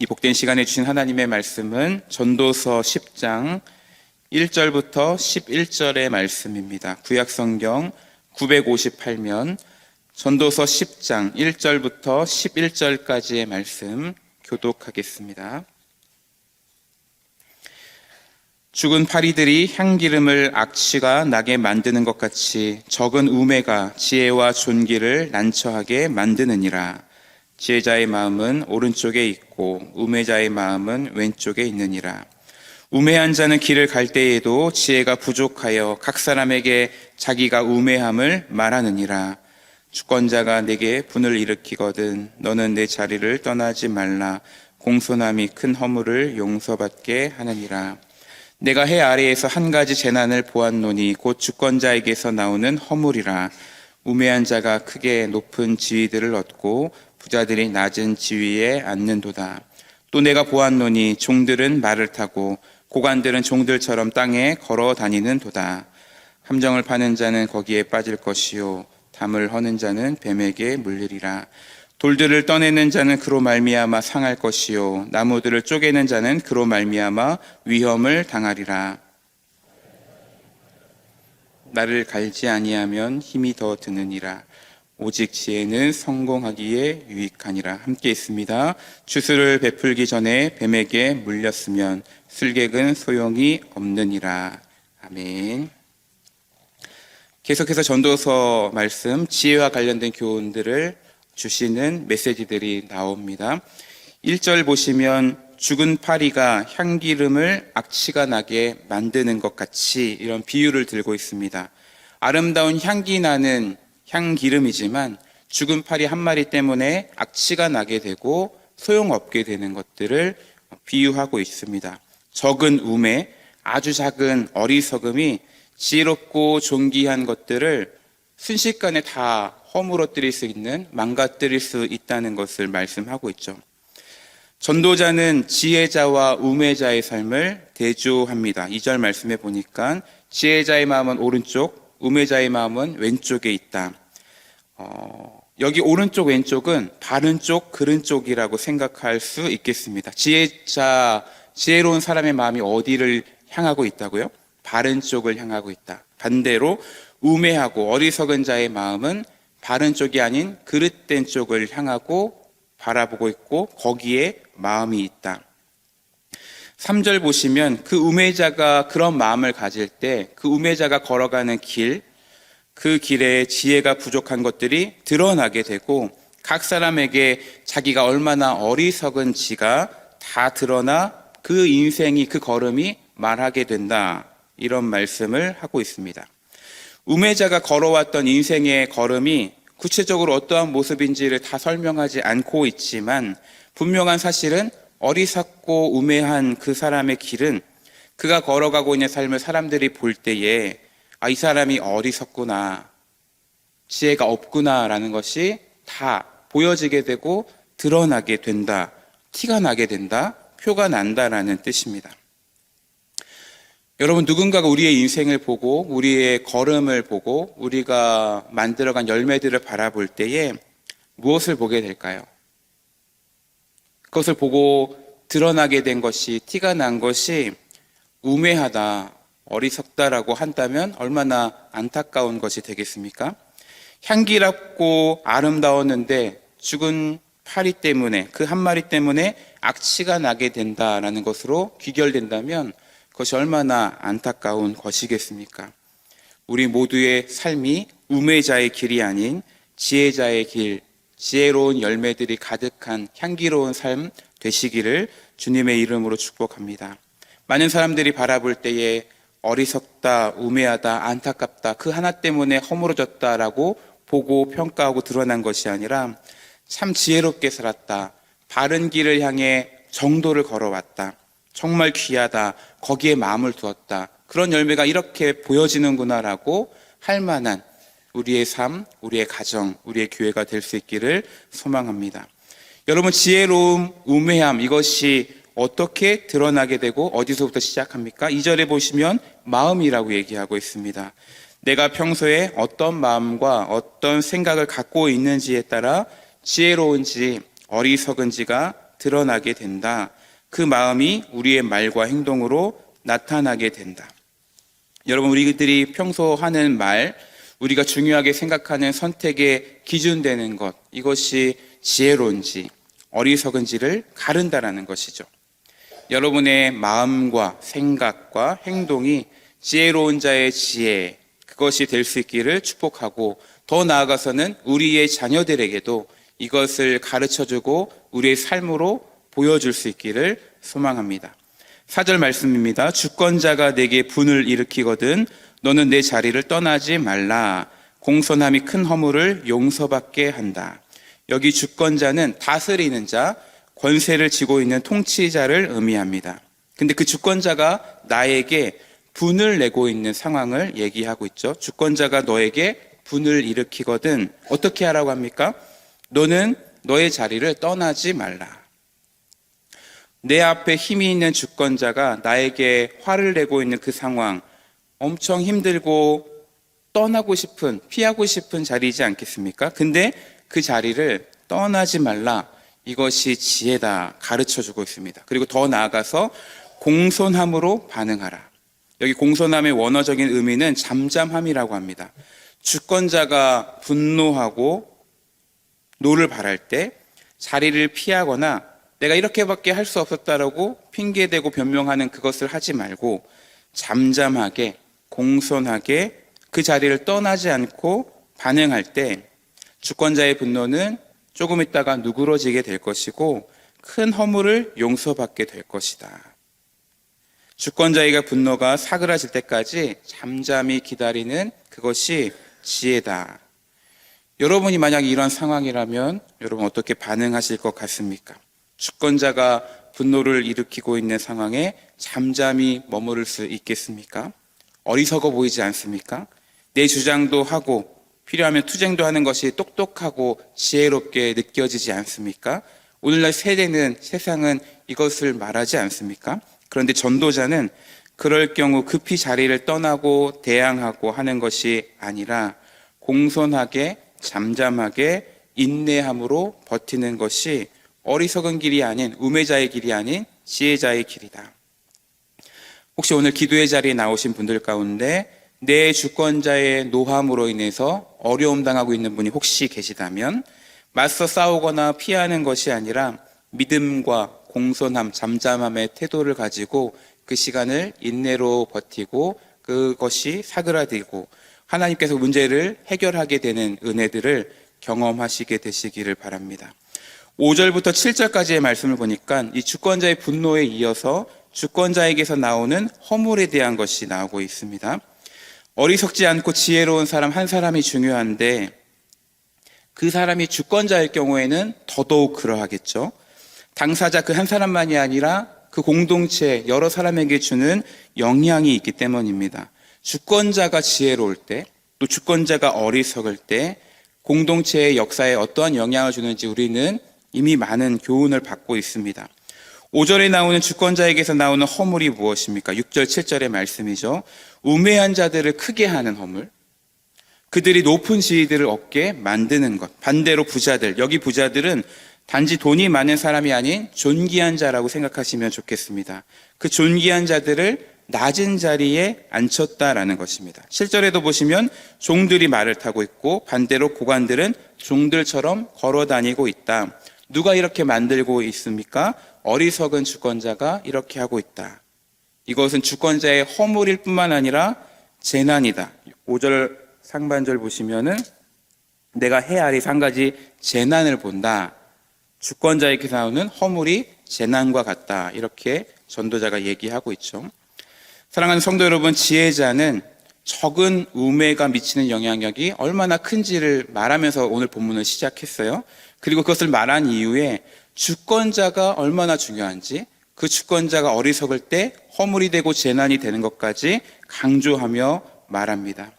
이 복된 시간에 주신 하나님의 말씀은 전도서 10장 1절부터 11절의 말씀입니다. 구약 성경 958면 전도서 10장 1절부터 11절까지의 말씀 교독하겠습니다. 죽은 파리들이 향기름을 악취가 나게 만드는 것 같이 적은 우매가 지혜와 존귀를 난처하게 만드느니라. 지혜자의 마음은 오른쪽에 있고 우매자의 마음은 왼쪽에 있느니라. 우매한 자는 길을 갈 때에도 지혜가 부족하여 각 사람에게 자기가 우매함을 말하느니라. 주권자가 내게 분을 일으키거든 너는 내 자리를 떠나지 말라. 공손함이 큰 허물을 용서받게 하느니라. 내가 해 아래에서 한 가지 재난을 보았노니 곧 주권자에게서 나오는 허물이라. 우매한 자가 크게 높은 지위들을 얻고 부자들이 낮은 지위에 앉는도다. 또 내가 보았노니 종들은 말을 타고 고관들은 종들처럼 땅에 걸어 다니는 도다. 함정을 파는 자는 거기에 빠질 것이요 담을 허는 자는 뱀에게 물리리라. 돌들을 떠내는 자는 그로 말미암아 상할 것이요 나무들을 쪼개는 자는 그로 말미암아 위험을 당하리라. 나를 갈지 아니하면 힘이 더 드느니라. 오직 지혜는 성공하기에 유익하니라. 함께 있습니다. 주술을 베풀기 전에 뱀에게 물렸으면 술객은 소용이 없느니라. 아멘. 계속해서 전도서 말씀, 지혜와 관련된 교훈들을 주시는 메시지들이 나옵니다. 1절 보시면 죽은 파리가 향기름을 악취가 나게 만드는 것 같이 이런 비유를 들고 있습니다. 아름다운 향기 나는 향기름이지만 죽은 파리 한 마리 때문에 악취가 나게 되고 소용없게 되는 것들을 비유하고 있습니다. 적은 우매, 아주 작은 어리석음이 지혜롭고 존귀한 것들을 순식간에 다 허물어뜨릴 수 있는, 망가뜨릴 수 있다는 것을 말씀하고 있죠. 전도자는 지혜자와 우매자의 삶을 대조합니다. 2절 말씀해 보니까 지혜자의 마음은 오른쪽, 우매자의 마음은 왼쪽에 있다. 어, 여기 오른쪽, 왼쪽은 바른 쪽, 그른 쪽이라고 생각할 수 있겠습니다. 지혜자, 지혜로운 사람의 마음이 어디를 향하고 있다고요? 바른 쪽을 향하고 있다. 반대로 우매하고 어리석은 자의 마음은 바른 쪽이 아닌 그릇된 쪽을 향하고 바라보고 있고 거기에 마음이 있다. 3절 보시면 그 우매자가 그런 마음을 가질 때 그 우매자가 걸어가는 길, 그 길에 지혜가 부족한 것들이 드러나게 되고 각 사람에게 자기가 얼마나 어리석은지가 다 드러나 그 인생이 그 걸음이 말하게 된다. 이런 말씀을 하고 있습니다. 우매자가 걸어왔던 인생의 걸음이 구체적으로 어떠한 모습인지를 다 설명하지 않고 있지만 분명한 사실은 어리석고 우매한 그 사람의 길은 그가 걸어가고 있는 삶을 사람들이 볼 때에 아, 이 사람이 어리석구나. 지혜가 없구나라는 것이 다 보여지게 되고 드러나게 된다. 티가 나게 된다. 표가 난다라는 뜻입니다. 여러분, 누군가가 우리의 인생을 보고, 우리의 걸음을 보고, 우리가 만들어간 열매들을 바라볼 때에 무엇을 보게 될까요? 그것을 보고 드러나게 된 것이, 티가 난 것이 우매하다, 어리석다라고 한다면 얼마나 안타까운 것이 되겠습니까? 향기롭고 아름다웠는데 죽은 파리 때문에, 그 한 마리 때문에 악취가 나게 된다라는 것으로 귀결된다면 그것이 얼마나 안타까운 것이겠습니까? 우리 모두의 삶이 우매자의 길이 아닌 지혜자의 길, 지혜로운 열매들이 가득한 향기로운 삶 되시기를 주님의 이름으로 축복합니다. 많은 사람들이 바라볼 때에 어리석다, 우매하다, 안타깝다, 그 하나 때문에 허물어졌다라고 보고 평가하고 드러난 것이 아니라 참 지혜롭게 살았다. 바른 길을 향해 정도를 걸어왔다. 정말 귀하다. 거기에 마음을 두었다. 그런 열매가 이렇게 보여지는구나라고 할 만한 우리의 삶, 우리의 가정, 우리의 교회가 될 수 있기를 소망합니다. 여러분, 지혜로움, 우매함, 이것이 어떻게 드러나게 되고 어디서부터 시작합니까? 2절에 보시면 마음이라고 얘기하고 있습니다. 내가 평소에 어떤 마음과 어떤 생각을 갖고 있는지에 따라 지혜로운지 어리석은지가 드러나게 된다. 그 마음이 우리의 말과 행동으로 나타나게 된다. 여러분, 우리들이 평소 하는 말, 우리가 중요하게 생각하는 선택의 기준 되는 것, 이것이 지혜로운지 어리석은지를 가른다라는 것이죠. 여러분의 마음과 생각과 행동이 지혜로운 자의 지혜, 그것이 될 수 있기를 축복하고 더 나아가서는 우리의 자녀들에게도 이것을 가르쳐 주고 우리의 삶으로 보여줄 수 있기를 소망합니다. 사절 말씀입니다. 주권자가 내게 분을 일으키거든 너는 내 자리를 떠나지 말라. 공손함이 큰 허물을 용서받게 한다. 여기 주권자는 다스리는 자, 권세를 쥐고 있는 통치자를 의미합니다. 근데 그 주권자가 나에게 분을 내고 있는 상황을 얘기하고 있죠. 주권자가 너에게 분을 일으키거든 어떻게 하라고 합니까? 너는 너의 자리를 떠나지 말라. 내 앞에 힘이 있는 주권자가 나에게 화를 내고 있는 그 상황, 엄청 힘들고 떠나고 싶은, 피하고 싶은 자리이지 않겠습니까? 근데 그 자리를 떠나지 말라. 이것이 지혜다. 가르쳐 주고 있습니다. 그리고 더 나아가서 공손함으로 반응하라. 여기 공손함의 원어적인 의미는 잠잠함이라고 합니다. 주권자가 분노하고 노를 바랄 때 자리를 피하거나 내가 이렇게밖에 할 수 없었다라고 핑계대고 변명하는 그것을 하지 말고 잠잠하게 공손하게 그 자리를 떠나지 않고 반응할 때 주권자의 분노는 조금 있다가 누그러지게 될 것이고 큰 허물을 용서받게 될 것이다. 주권자의 분노가 사그라질 때까지 잠잠히 기다리는 그것이 지혜다. 여러분이 만약 이런 상황이라면 여러분 어떻게 반응하실 것 같습니까? 주권자가 분노를 일으키고 있는 상황에 잠잠히 머무를 수 있겠습니까? 어리석어 보이지 않습니까? 내 주장도 하고 필요하면 투쟁도 하는 것이 똑똑하고 지혜롭게 느껴지지 않습니까? 오늘날 세대는 세상은 이것을 말하지 않습니까? 그런데 전도자는 그럴 경우 급히 자리를 떠나고 대항하고 하는 것이 아니라 공손하게 잠잠하게 인내함으로 버티는 것이 어리석은 길이 아닌 우매자의 길이 아닌 지혜자의 길이다. 혹시 오늘 기도의 자리에 나오신 분들 가운데 내 주권자의 노함으로 인해서 어려움 당하고 있는 분이 혹시 계시다면 맞서 싸우거나 피하는 것이 아니라 믿음과 공손함, 잠잠함의 태도를 가지고 그 시간을 인내로 버티고 그것이 사그라들고 하나님께서 문제를 해결하게 되는 은혜들을 경험하시게 되시기를 바랍니다. 5절부터 7절까지의 말씀을 보니까 이 주권자의 분노에 이어서 주권자에게서 나오는 허물에 대한 것이 나오고 있습니다. 어리석지 않고 지혜로운 사람 한 사람이 중요한데 그 사람이 주권자일 경우에는 더더욱 그러하겠죠. 당사자 그 한 사람만이 아니라 그 공동체 여러 사람에게 주는 영향이 있기 때문입니다. 주권자가 지혜로울 때, 또 주권자가 어리석을 때 공동체의 역사에 어떠한 영향을 주는지 우리는 이미 많은 교훈을 받고 있습니다. 5절에 나오는 주권자에게서 나오는 허물이 무엇입니까? 6절, 7절의 말씀이죠. 우매한 자들을 크게 하는 허물, 그들이 높은 지위들을 얻게 만드는 것. 반대로 부자들, 여기 부자들은 단지 돈이 많은 사람이 아닌 존귀한 자라고 생각하시면 좋겠습니다. 그 존귀한 자들을 낮은 자리에 앉혔다라는 것입니다. 실절에도 보시면 종들이 말을 타고 있고 반대로 고관들은 종들처럼 걸어 다니고 있다. 누가 이렇게 만들고 있습니까? 어리석은 주권자가 이렇게 하고 있다. 이것은 주권자의 허물일 뿐만 아니라 재난이다. 5절 상반절 보시면은 내가 헤아리서 한 가지 재난을 본다. 주권자에게 나오는 허물이 재난과 같다. 이렇게 전도자가 얘기하고 있죠. 사랑하는 성도 여러분, 지혜자는 적은 우매가 미치는 영향력이 얼마나 큰지를 말하면서 오늘 본문을 시작했어요. 그리고 그것을 말한 이후에 주권자가 얼마나 중요한지 그 주권자가 어리석을 때 허물이 되고 재난이 되는 것까지 강조하며 말합니다.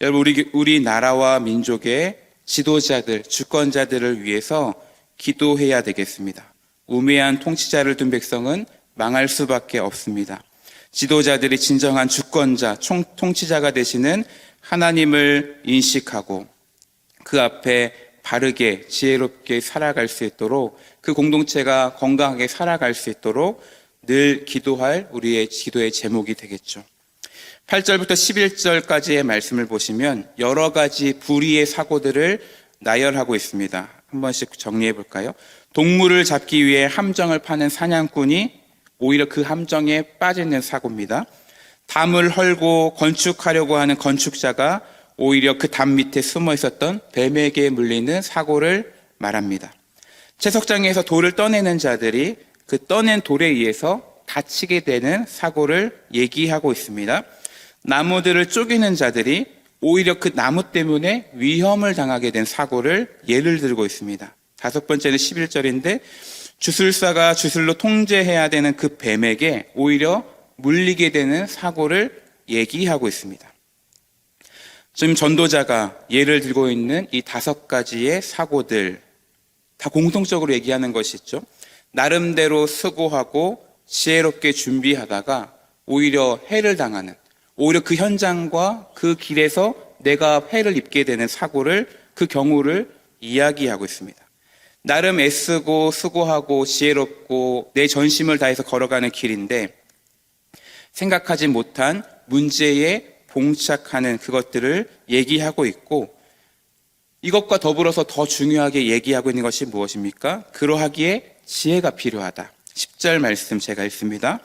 여러분, 우리, 우리 나라와 민족의 지도자들, 주권자들을 위해서 기도해야 되겠습니다. 우매한 통치자를 둔 백성은 망할 수밖에 없습니다. 지도자들이 진정한 주권자, 총, 통치자가 되시는 하나님을 인식하고 그 앞에 바르게 지혜롭게 살아갈 수 있도록 그 공동체가 건강하게 살아갈 수 있도록 늘 기도할 우리의 기도의 제목이 되겠죠. 8절부터 11절까지의 말씀을 보시면 여러 가지 불의의 사고들을 나열하고 있습니다. 한 번씩 정리해 볼까요? 동물을 잡기 위해 함정을 파는 사냥꾼이 오히려 그 함정에 빠지는 사고입니다. 담을 헐고 건축하려고 하는 건축자가 오히려 그 담 밑에 숨어 있었던 뱀에게 물리는 사고를 말합니다. 채석장에서 돌을 떠내는 자들이 그 떠낸 돌에 의해서 다치게 되는 사고를 얘기하고 있습니다. 나무들을 쪼개는 자들이 오히려 그 나무 때문에 위험을 당하게 된 사고를 예를 들고 있습니다. 다섯 번째는 11절인데 주술사가 주술로 통제해야 되는 그 뱀에게 오히려 물리게 되는 사고를 얘기하고 있습니다. 지금 전도자가 예를 들고 있는 이 다섯 가지의 사고들 다 공통적으로 얘기하는 것이 있죠. 나름대로 수고하고 지혜롭게 준비하다가 오히려 해를 당하는 오히려 그 현장과 그 길에서 내가 해를 입게 되는 사고를 그 경우를 이야기하고 있습니다. 나름 애쓰고 수고하고 지혜롭고 내 전심을 다해서 걸어가는 길인데 생각하지 못한 문제에 봉착하는 그것들을 얘기하고 있고 이것과 더불어서 더 중요하게 얘기하고 있는 것이 무엇입니까? 그러하기에 지혜가 필요하다. 10절 말씀 제가 읽습니다.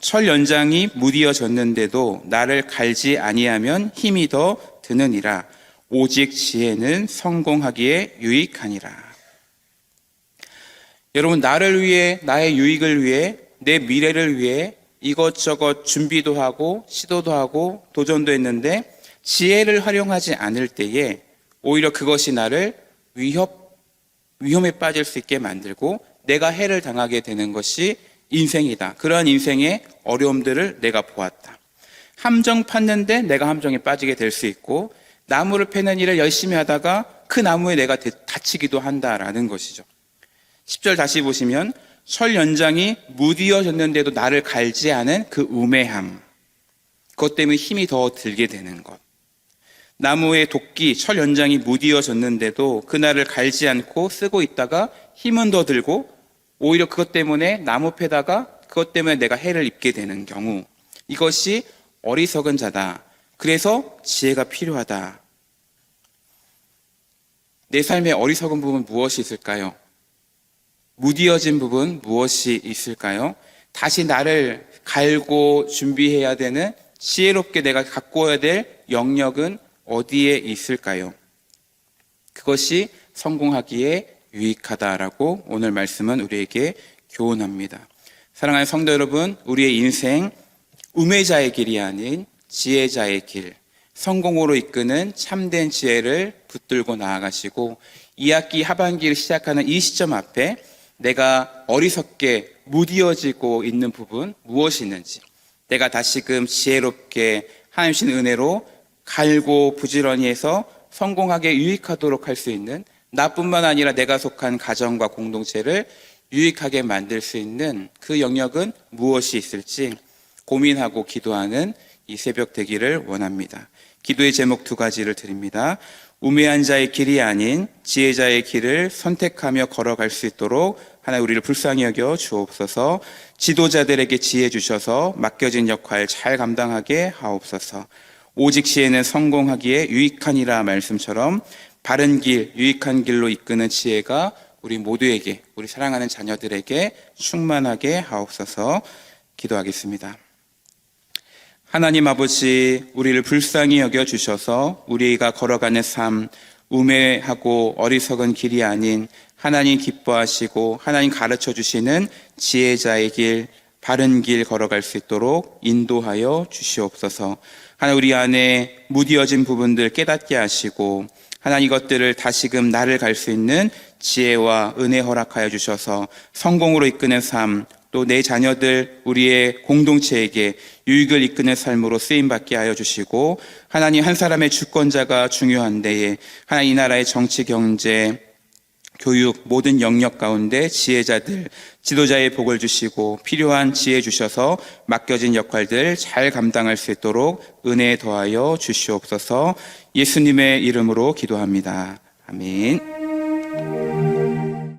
철 연장이 무디어졌는데도 나를 갈지 아니하면 힘이 더 드느니라. 오직 지혜는 성공하기에 유익하니라. 여러분, 나를 위해, 나의 유익을 위해, 내 미래를 위해 이것저것 준비도 하고, 시도도 하고, 도전도 했는데, 지혜를 활용하지 않을 때에 오히려 그것이 나를 위협, 위험에 빠질 수 있게 만들고, 내가 해를 당하게 되는 것이 인생이다. 그러한 인생의 어려움들을 내가 보았다. 함정 팠는데 내가 함정에 빠지게 될 수 있고, 나무를 패는 일을 열심히 하다가 그 나무에 내가 다치기도 한다라는 것이죠. 10절 다시 보시면 철 연장이 무디어졌는데도 나를 갈지 않은 그 우매함. 그것 때문에 힘이 더 들게 되는 것. 나무의 도끼, 철 연장이 무디어졌는데도 그날을 갈지 않고 쓰고 있다가 힘은 더 들고 오히려 그것 때문에 나무 패다가 그것 때문에 내가 해를 입게 되는 경우 이것이 어리석은 자다. 그래서 지혜가 필요하다. 내 삶의 어리석은 부분 무엇이 있을까요? 무디어진 부분 무엇이 있을까요? 다시 나를 갈고 준비해야 되는 지혜롭게 내가 갖고야 될 영역은 어디에 있을까요? 그것이 성공하기에 유익하다라고 오늘 말씀은 우리에게 교훈합니다. 사랑하는 성도 여러분, 우리의 인생 우매자의 길이 아닌 지혜자의 길, 성공으로 이끄는 참된 지혜를 붙들고 나아가시고 이 학기 하반기를 시작하는 이 시점 앞에 내가 어리석게 무디어지고 있는 부분 무엇이 있는지 내가 다시금 지혜롭게 하나님 신 은혜로 갈고 부지런히 해서 성공하게 유익하도록 할 수 있는 나뿐만 아니라 내가 속한 가정과 공동체를 유익하게 만들 수 있는 그 영역은 무엇이 있을지 고민하고 기도하는 이 새벽 되기를 원합니다. 기도의 제목 두 가지를 드립니다. 우매한 자의 길이 아닌 지혜자의 길을 선택하며 걸어갈 수 있도록 하나 우리를 불쌍히 여겨 주옵소서. 지도자들에게 지혜 주셔서 맡겨진 역할 잘 감당하게 하옵소서. 오직 지혜는 성공하기에 유익하니라 말씀처럼 바른 길, 유익한 길로 이끄는 지혜가 우리 모두에게, 우리 사랑하는 자녀들에게 충만하게 하옵소서. 기도하겠습니다. 하나님 아버지, 우리를 불쌍히 여겨 주셔서 우리가 걸어가는 삶, 우매하고 어리석은 길이 아닌 하나님 기뻐하시고 하나님 가르쳐 주시는 지혜자의 길, 바른 길 걸어갈 수 있도록 인도하여 주시옵소서. 하나 우리 안에 무디어진 부분들 깨닫게 하시고 하나님 이것들을 다시금 나를 갈 수 있는 지혜와 은혜 허락하여 주셔서 성공으로 이끄는 삶, 또 내 자녀들, 우리의 공동체에게 유익을 이끄는 삶으로 쓰임 받게 하여 주시고, 하나님 한 사람의 주권자가 중요한 데에, 하나님 이 나라의 정치, 경제, 교육 모든 영역 가운데 지혜자들, 지도자의 복을 주시고 필요한 지혜 주셔서 맡겨진 역할들 잘 감당할 수 있도록 은혜 더하여 주시옵소서 예수님의 이름으로 기도합니다. 아멘.